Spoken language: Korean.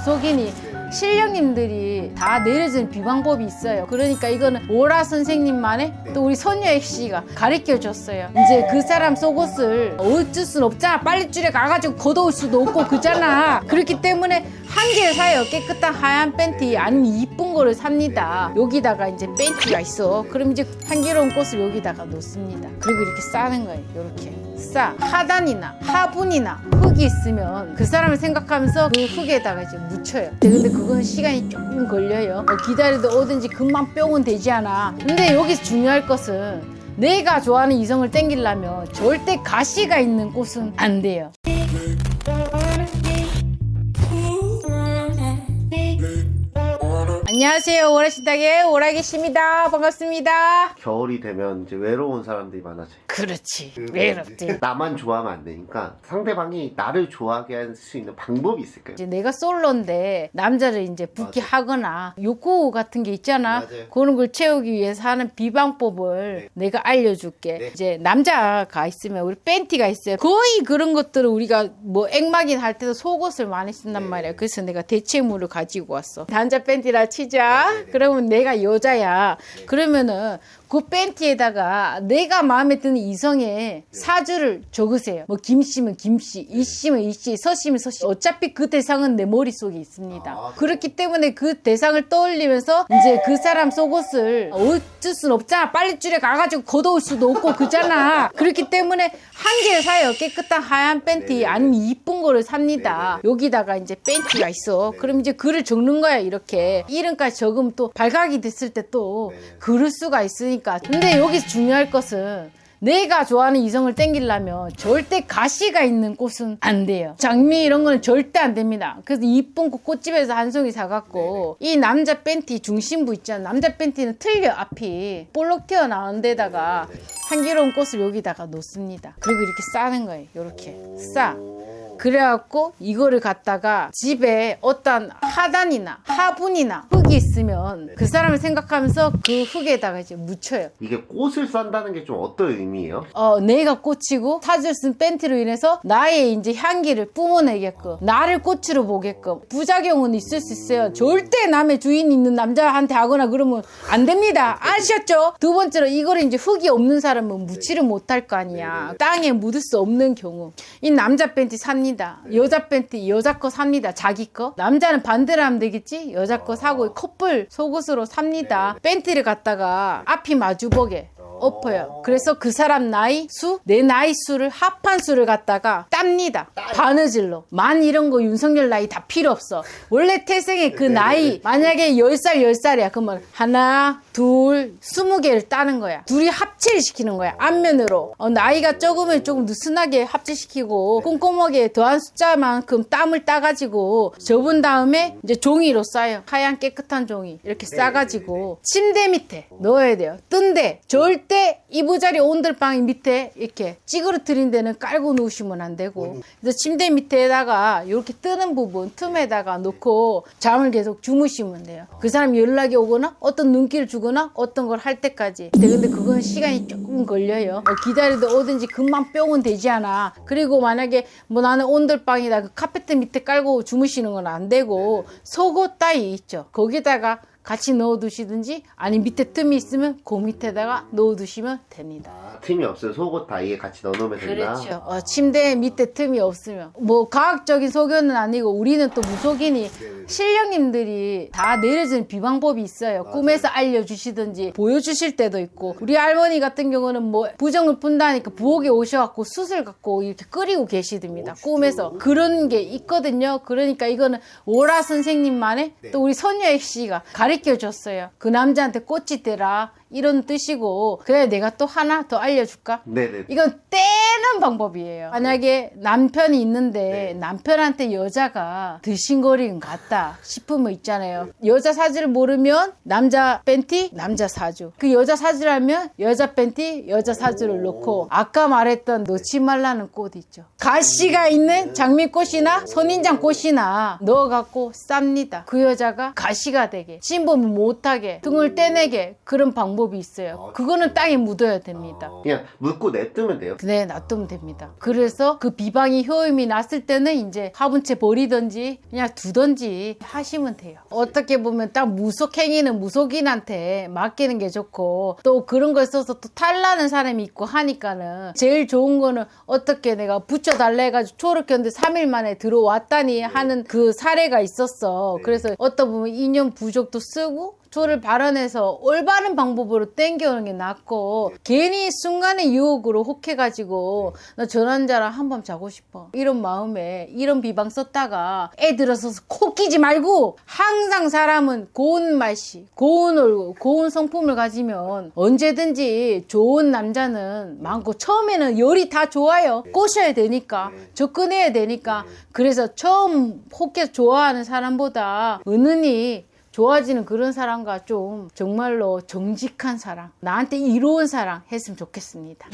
무속인이 실령님들이 다 내려준 비방법이 있어요. 그러니까 이거는 오라 선생님만의 또 우리 선유액 씨가 가르쳐 줬어요. 이제 그 사람 속옷을 어쩔 순 없잖아. 빨리줄에 가가지고 걷어올 수도 없고 그잖아. 그렇기 때문에 한 개를 사요. 깨끗한 하얀 팬티 아니면 이쁜 거를 삽니다. 여기다가 이제 팬티가 있어. 그럼 이제 향기로운 꽃을 여기다가 놓습니다. 그리고 이렇게 싸는 거예요. 이렇게 싸. 하단이나 하분이나 흙이 있으면 그 사람을 생각하면서 그 흙에다가 이제 묻혀요. 근데 그건 시간이 조금 걸려요. 어, 기다려도 오든지 금방 뿅은 되지 않아. 근데 여기서 중요할 것은 내가 좋아하는 이성을 땡기려면 절대 가시가 있는 꽃은 안 돼요. 안녕하세요. 오라신탁의 오라기씨입니다. 반갑습니다. 겨울이 되면 이제 외로운 사람들이 많아져요. 그렇지. 그거 외롭지. 나만 좋아하면 안 되니까 상대방이 나를 좋아하게 할 수 있는 방법이 있을까요? 이제 내가 솔로인데 남자를 이제 붙게 하거나 욕구 같은 게 있잖아. 맞아요. 그런 걸 채우기 위해서 하는 비방법을 내가 알려줄게. 네. 이제 남자가 있으면 우리 팬티가 있어요. 거의 그런 것들을 우리가 뭐 액막인 할 때도 속옷을 많이 쓴단 네. 말이야. 그래서 내가 대체물을 가지고 왔어. 남자 팬티라 치 자. 그러면 내가 여자야. 그러면은 그 팬티에다가 내가 마음에 드는 이성의 사주를 적으세요. 뭐 김씨면 김씨, 이씨면 이씨, 서씨면 서씨. 어차피 그 대상은 내 머릿속에 있습니다. 아, 그렇기 때문에 그 대상을 떠올리면서 이제 그 사람 속옷을 어쩔 순 없잖아. 빨리줄에 가가지고 걷어올 수도 없고 그잖아. 그렇기 때문에 한 개를 사요. 깨끗한 하얀 팬티 네네네. 아니면 이쁜 거를 삽니다. 여기다가 이제 팬티가 있어. 그럼 이제 글을 적는 거야 이렇게. 이름까지 적으면 또 발각이 됐을 때또 네네. 그럴 수가 있으니까. 근데 여기서 중요할 것은 내가 좋아하는 이성을 땡기려면 절대 가시가 있는 꽃은 안 돼요. 장미 이런 거는 절대 안 됩니다. 그래서 이쁜 꽃 꽃집에서 한 송이 사갖고 이 남자 팬티 중심부 있잖아. 남자 팬티는 틀려 앞이 볼록 튀어나온 데다가 향기로운 꽃을 여기다가 놓습니다. 그리고 이렇게 싸는 거예요. 이렇게 싸. 그래갖고 이거를 갖다가 집에 어떤 하단이나 하분이나 흙이 있으면 그 사람을 생각하면서 그 흙에다가 이제 묻혀요. 이게 꽃을 싼다는 게 좀 어떤 의미예요? 어, 내가 꽂히고 사줄 쓴 팬티로 인해서 나의 이제 향기를 뿜어내게끔 나를 꽃으로 보게끔 부작용은 있을 수 있어요. 절대 남의 주인 있는 남자한테 하거나 그러면 안 됩니다. 아셨죠? 두 번째로 이거를 이제 흙이 없는 사람은 묻지를 못할 거 아니야. 땅에 묻을 수 없는 경우 이 남자 팬티 삽니다. 여자 팬티 여자 거 삽니다. 자기 거. 남자는 반대로 하면 되겠지? 여자 거 사고 커플 속옷으로 삽니다. 팬티를 갖다가 앞이 마주보게 엎어요. 그래서 그 사람 나이 수, 내 나이 수를 합한 수를 갖다가 땁니다. 바느질로. 만 이런 거 윤석열 나이 다 필요 없어. 원래 태생의 그 나이, 만약에 10살, 10살이야. 그러면 하나, 둘, 스무 개를 따는 거야. 둘이 합체를 시키는 거야. 앞면으로. 어, 나이가 적으면 조금 느슨하게 합체시키고 꼼꼼하게 더한 숫자만큼 땀을 따가지고 접은 다음에 이제 종이로 싸요. 하얀 깨끗한 종이. 이렇게 싸가지고 침대 밑에 넣어야 돼요. 뜬데 절대 이부자리 온돌방이 밑에 이렇게 찌그러뜨린 데는 깔고 누우시면 안 되고 그래서 침대 밑에다가 이렇게 뜨는 부분 틈에다가 놓고 잠을 계속 주무시면 돼요. 그 사람 연락이 오거나 어떤 눈길을 주거나 어떤 걸 할 때까지. 근데, 그건 시간이 조금 걸려요. 어, 기다려도 오든지 금방 뿅은 되지 않아. 그리고 만약에 뭐 나는 온돌방이다 그 카페트 밑에 깔고 주무시는 건 안 되고 속옷 따위 있죠. 거기다가 같이 넣어 두시든지 아니 밑에 틈이 있으면 그 밑에다가 넣어 두시면 됩니다. 아, 틈이 없어요. 속옷 다이에 같이 넣어놓으면 된다. 그렇죠. 어, 침대 밑에 틈이 없으면 뭐 과학적인 소견은 아니고 우리는 또 무속인이 실령님들이 다 내려준 비방법이 있어요. 꿈에서 알려주시든지 보여주실 때도 있고 우리 할머니 같은 경우는 뭐 부정을 푼다니까 부엌에 오셔갖고 숯을 갖고 이렇게 끓이고 계시답니다. 꿈에서 그런 게 있거든요. 그러니까 이거는 오라 선생님만의 또 우리 선유액 씨가 가르쳐 줬어요. 그 남자한테 꽃이 되라 이런 뜻이고 그래 내가 또 하나 더 알려줄까? 네네. 이건 떼는 방법이에요. 만약에 남편이 있는데 네. 남편한테 여자가 들신거리는 같다 싶으면 있잖아요. 여자 사주를 모르면 남자 팬티, 남자 사주. 그 여자 사주라면 여자 팬티, 여자 사주를 넣고 아까 말했던 놓지 말라는 꽃 있죠. 가시가 있는 장미꽃이나 선인장 꽃이나 넣어갖고 쌉니다. 그 여자가 가시가 되게, 찜범 못하게, 등을 떼내게 그런 방법 방법이 있어요. 그거는 땅에 묻어야 됩니다. 그냥 묻고 냅두면 돼요. 네, 놔두면 됩니다. 그래서 그 비방이 효임이 났을 때는 이제 화분채 버리든지 그냥 두든지 하시면 돼요. 어떻게 보면 딱 무속행위는 무속인한테 맡기는 게 좋고 또 그런 걸 써서 또 탈나는 사람이 있고 하니까는 제일 좋은 거는 어떻게 내가 붙여달래 해가지고 켰는데 3일 만에 들어왔다니 하는 그 사례가 있었어. 그래서 어떤 보면 인연 부족도 쓰고 초를 발언해서 올바른 방법으로 땡겨오는 게 낫고 괜히 순간의 유혹으로 혹해가지고 나저 남자랑 한 밤 자고 싶어. 이런 마음에 이런 비방 썼다가 애 들어서서 코 끼지 말고 항상 사람은 고운 말씨 고운 얼굴 고운 성품을 가지면 언제든지 좋은 남자는 많고 처음에는 열이 다 좋아요. 꼬셔야 되니까 접근해야 되니까. 그래서 처음 혹해 좋아하는 사람보다 은은히 좋아지는 그런 사람과 좀 정말로 정직한 사랑, 나한테 이로운 사랑 했으면 좋겠습니다.